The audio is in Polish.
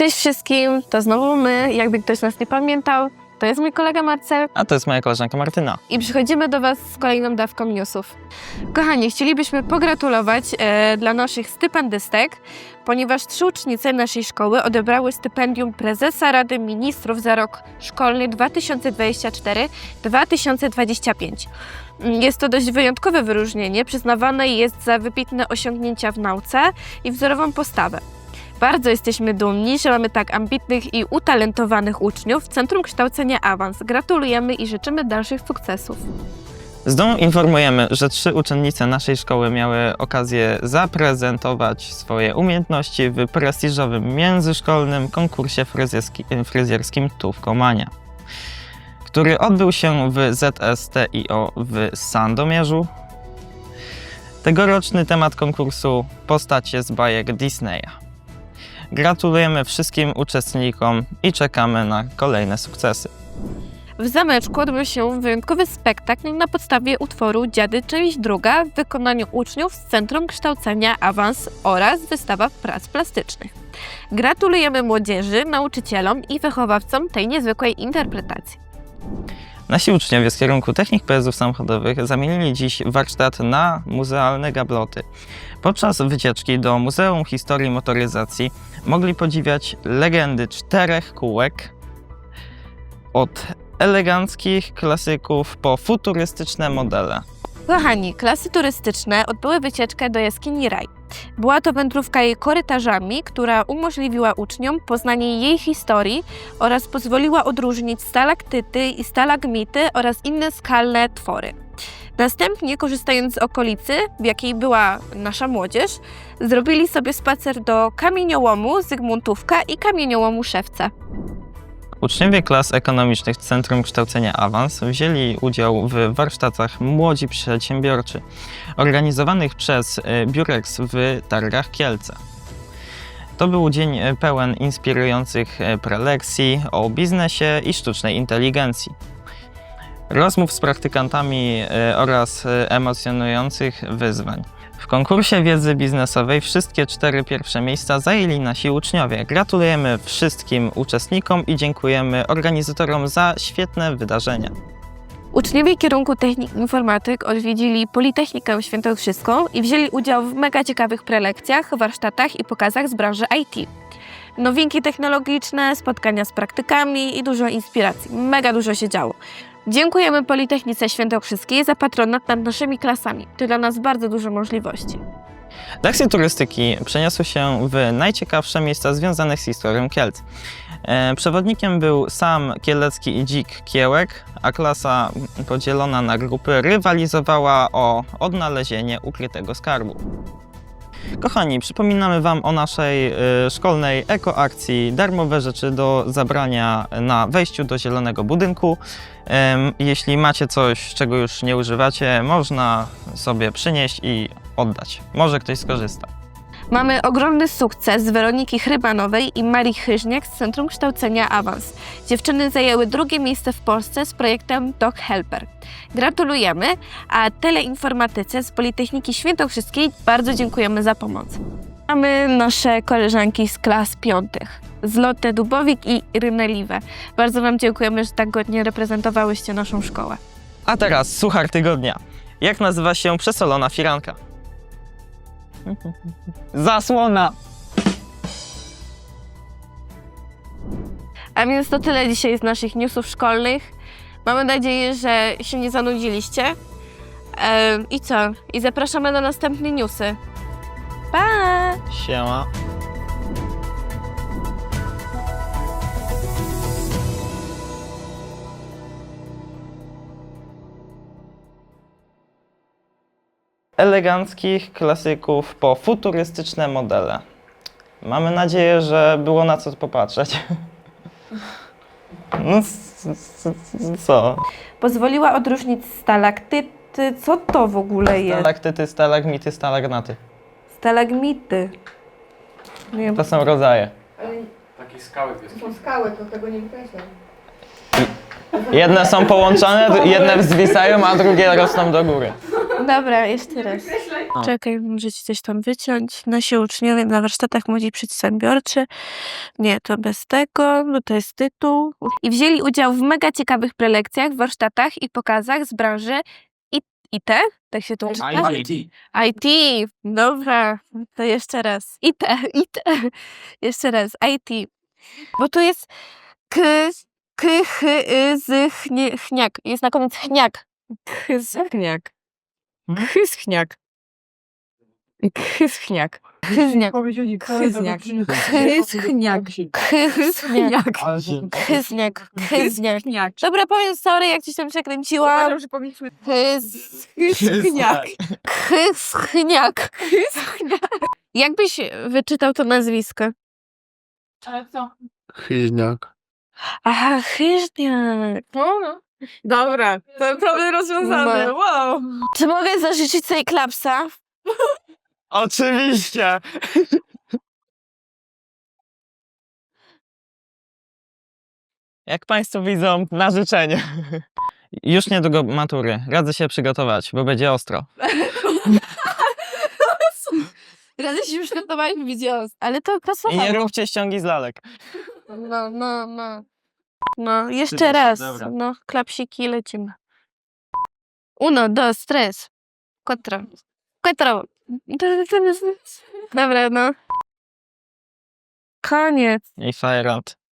Cześć wszystkim, to znowu my, jakby ktoś nas nie pamiętał. To jest mój kolega Marcel A to jest moja koleżanka Martyna. i przychodzimy do Was z kolejną dawką newsów. Kochani, chcielibyśmy pogratulować e, dla naszych stypendystek, ponieważ trzy ucznice naszej szkoły odebrały stypendium prezesa Rady Ministrów za rok szkolny 2024-2025. Mm, Jest to dość wyjątkowe wyróżnienie, przyznawane jest za wybitne osiągnięcia w nauce i wzorową postawę. Bardzo jesteśmy dumni, że mamy tak ambitnych i utalentowanych uczniów w Centrum Kształcenia Awans. Gratulujemy i życzymy dalszych sukcesów. Z dumą informujemy, że trzy uczennice naszej szkoły miały okazję zaprezentować swoje umiejętności w prestiżowym międzyszkolnym konkursie fryzjerski, fryzjerskim Tówkomania, który odbył się w ZSTIO w Sandomierzu. Tegoroczny temat konkursu postacie z bajek Disneya. Gratulujemy wszystkim uczestnikom i czekamy na kolejne sukcesy. W zameczku odbył się wyjątkowy spektakl na podstawie utworu Dziady Część Druga w wykonaniu uczniów z Centrum Kształcenia Awans oraz wystawa prac plastycznych. Gratulujemy młodzieży, nauczycielom i wychowawcom tej niezwykłej interpretacji. Nasi uczniowie z kierunku technik pojazdów samochodowych zamienili dziś warsztat na muzealne gabloty. Podczas wycieczki do Muzeum Historii Motoryzacji mogli podziwiać legendy czterech kółek od eleganckich klasyków po futurystyczne modele. Kochani, klasy turystyczne odbyły wycieczkę do jaskini Raj. Była to wędrówka jej korytarzami, która umożliwiła uczniom poznanie jej historii oraz pozwoliła odróżnić stalaktyty i stalagmity oraz inne skalne twory. Następnie, korzystając z okolicy, w jakiej była nasza młodzież, zrobili sobie spacer do kamieniołomu Zygmuntówka i kamieniołomu Szewce. Uczniowie klas ekonomicznych Centrum Kształcenia Awans wzięli udział w warsztatach Młodzi Przedsiębiorczy, organizowanych przez y, Biurex w Targach Kielce. To był dzień y, pełen inspirujących y, prelekcji o biznesie i sztucznej inteligencji. Rozmów z praktykantami y, oraz y, emocjonujących wyzwań. W konkursie wiedzy biznesowej wszystkie cztery pierwsze miejsca zajęli nasi uczniowie. Gratulujemy wszystkim uczestnikom i dziękujemy organizatorom za świetne wydarzenia. Uczniowie kierunku technik informatyk odwiedzili Politechnikę Świętokrzyską i wzięli udział w mega ciekawych prelekcjach, warsztatach i pokazach z branży IT. Nowinki technologiczne, spotkania z praktykami i dużo inspiracji. Mega dużo się działo. Dziękujemy Politechnice Świętokrzyskiej za patronat nad naszymi klasami. To dla nas bardzo dużo możliwości. Lekcje turystyki przeniosły się w najciekawsze miejsca związane z historią Kielc. E, Przewodnikiem był sam kielecki dzik Kiełek, a klasa podzielona na grupy rywalizowała o odnalezienie ukrytego skarbu. Kochani, przypominamy Wam o naszej e, szkolnej ekoakcji Darmowe rzeczy do zabrania na wejściu do zielonego budynku. Jeśli macie coś, czego już nie używacie, można sobie przynieść i oddać. Może ktoś skorzysta. Mamy ogromny sukces Weroniki Chrybanowej i Marii Chyżniak z Centrum Kształcenia Awans. Dziewczyny zajęły drugie miejsce w Polsce z projektem Dog Helper. Gratulujemy, a teleinformatyce z Politechniki Świętokrzyskiej bardzo dziękujemy za pomoc. Mamy nasze koleżanki z klas piątych. Zlotę Dubowik i Irynę Liwę. Bardzo Wam dziękujemy, że tak godnie reprezentowałyście naszą szkołę. A teraz suchar tygodnia. Jak nazywa się przesolona firanka? Zasłona. A więc to tyle dzisiaj z naszych newsów szkolnych. Mamy nadzieję, że się nie zanudziliście. I co? I zapraszamy na następne newsy. Pa! Siema. Eleganckich klasyków po futurystyczne modele. Mamy nadzieję, że było na co popatrzeć. No co? Pozwoliła odróżnić stalaktyty. Co to w ogóle jest? Stalaktyty, stalagmity, stalagnaty. Stalagmity. Nie. To są rodzaje. Takich skałek jest. Są skały, to tego nie wykreślam. Jedne są połączone, dru- jedne zwisają, a drugie rosną do góry. Dobra, jeszcze raz. O. Czekaj, muszę ci coś tam wyciąć. Nasi uczniowie na warsztatach młodzi przedsiębiorczy. Nie, to bez tego, no to jest tytuł. I wzięli udział w mega ciekawych prelekcjach, warsztatach i pokazach z branży I- IT, tak się to czyta? IT. IT, dobra, to jeszcze raz. IT, IT, jeszcze raz, IT. Bo tu jest k, k, ch, y, z, chnie, chniak. Jest na koniec chniak. Chyschniak. Hmm? Chyschniak. Chyschniak. Chyzniak. Chyzniak. Chyschniak. Chyzniak. Chyzniak. Chyzniak. Dobra, powiem sorry, jak ci tam że powinniśmy... Chys, Chyschniak. chyschniak. Jak byś wyczytał to nazwisko? Ale co? Chyźniak. Aha, chyżniak. No, Dobra, to problem rozwiązany. Wow. Czy mogę zażyczyć sobie klapsa? Oczywiście! Jak Państwo widzą, na życzenie. Już niedługo matury. Radzę się przygotować, bo będzie ostro. Radzę się przygotować w wideo. Ale to I nie pasowało. róbcie ściągi z lalek. No, no, no. No, jeszcze raz. dobra. No, klapsiki lecimy. Uno, dos, tres. Cuatro. Cuatro. Dobra, no. Koniec. I fire out.